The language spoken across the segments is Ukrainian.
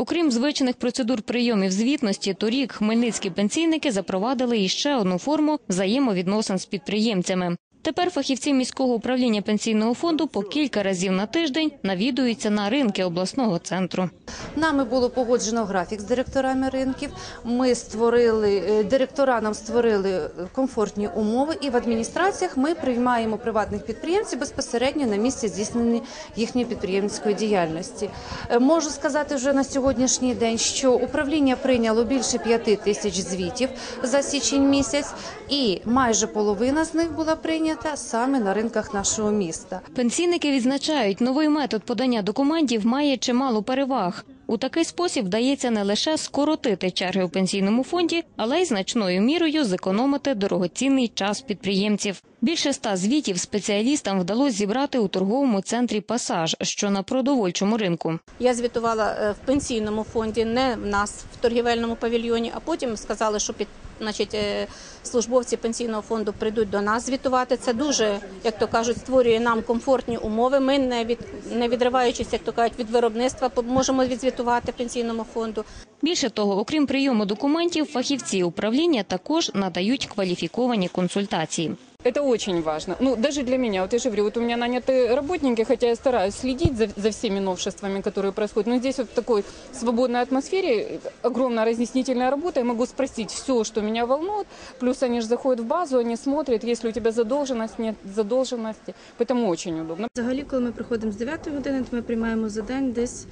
Окрім звичних процедур прийомів звітності, торік хмельницькі пенсійники запровадили іще одну форму взаємовідносин з підприємцями. Тепер фахівці міського управління пенсійного фонду по кілька разів на тиждень навідуються на ринки обласного центру. Нами було погоджено графік з директорами ринків. Ми створили е, директора нам створили е, комфортні умови, і в адміністраціях ми приймаємо приватних підприємців безпосередньо на місці здійснення їхньої підприємницької діяльності. Е, Можу сказати вже на сьогоднішній день, що управління прийняло більше п'яти тисяч звітів за січень місяць, і майже половина з них була прийнята саме на ринках нашого міста. Пенсійники відзначають, новий метод подання документів має чимало переваг. У такий спосіб вдається не лише скоротити черги у пенсійному фонді, але й значною мірою зекономити дорогоцінний час підприємців. Більше ста звітів спеціалістам вдалося зібрати у торговому центрі Пасаж, що на продовольчому ринку. Я звітувала е, в пенсійному фонді, не в нас в торгівельному павільйоні, а потім сказали, що під значить, е, службовці пенсійного фонду прийдуть до нас звітувати. Це дуже, як то кажуть, створює нам комфортні умови. Ми не від не відриваючись, як то кажуть, від виробництва, можемо відзвітувати пенсійному фонду. Більше того, окрім прийому документів, фахівці управління також надають кваліфіковані консультації. Это очень важно. Ну, даже для меня, вот я же говорю, вот у меня наняты работники, хотя я стараюсь следить за, за всеми новшествами, которые происходят, но здесь вот в такой свободной атмосфере огромная разъяснительная работа, я могу спросить все, что меня волнует, плюс они же заходят в базу, они смотрят, есть ли у тебя задолженность, нет задолженности, поэтому очень удобно. Взагалі, коли ми приходимо з 9 години, то ми приймаємо за день десь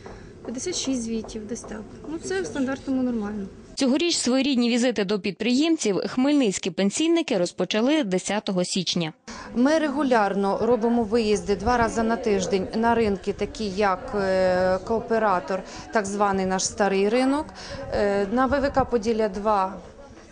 56 звітів, десь так. Ну це в стандартному нормально. Цьогоріч своєрідні візити до підприємців хмельницькі пенсійники розпочали 10 січня. Ми регулярно робимо виїзди два рази на тиждень на ринки, такі як е, кооператор, так званий наш старий ринок. Е, На ВВК Поділля 2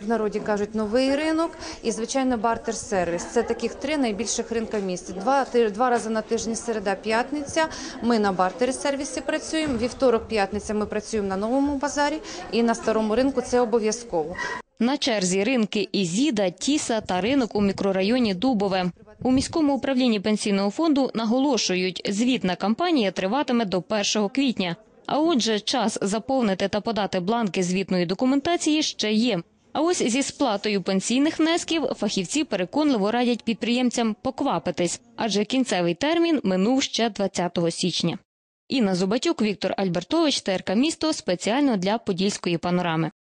в народі кажуть новий ринок і звичайно бартер-сервіс. Це таких три найбільших ринка в місті. Два два рази на тиждень, середа, п'ятниця. Ми на бартер-сервісі працюємо. Вівторок, п'ятниця ми працюємо на новому базарі і на старому ринку. Це обов'язково. На черзі ринки Ізіда, Тіса та ринок у мікрорайоні Дубове. У міському управлінні пенсійного фонду наголошують, звітна кампанія триватиме до 1 квітня. А отже, час заповнити та подати бланки звітної документації ще є. А ось зі сплатою пенсійних внесків фахівці переконливо радять підприємцям поквапитись, адже кінцевий термін минув ще 20 січня. Інна Зубатюк, Віктор Альбертович, ТРК «Місто» спеціально для Подільської панорами.